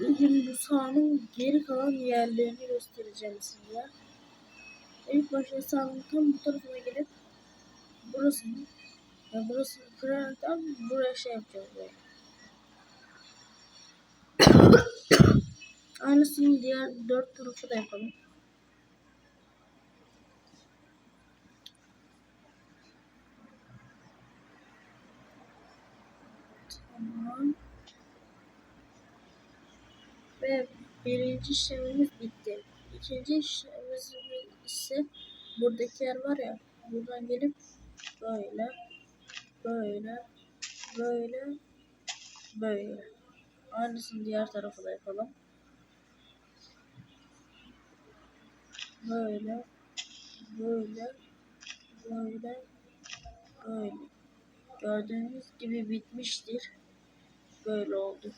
Bugün bu sahanın geri kalan yerlerini göstereceğim size. İlk başta sahanın tam bu tarafına gelip burasını ya burasını kırarak buraya şey yapacağız böyle. Aynısını diğer dört tarafı da yapalım. Tamam. Ve birinci işlemimiz bitti. İkinci işlemimiz ise buradaki yer var ya buradan gelip böyle böyle böyle böyle aynısını diğer tarafa da yapalım. Böyle böyle böyle böyle gördüğünüz gibi bitmiştir. Böyle oldu.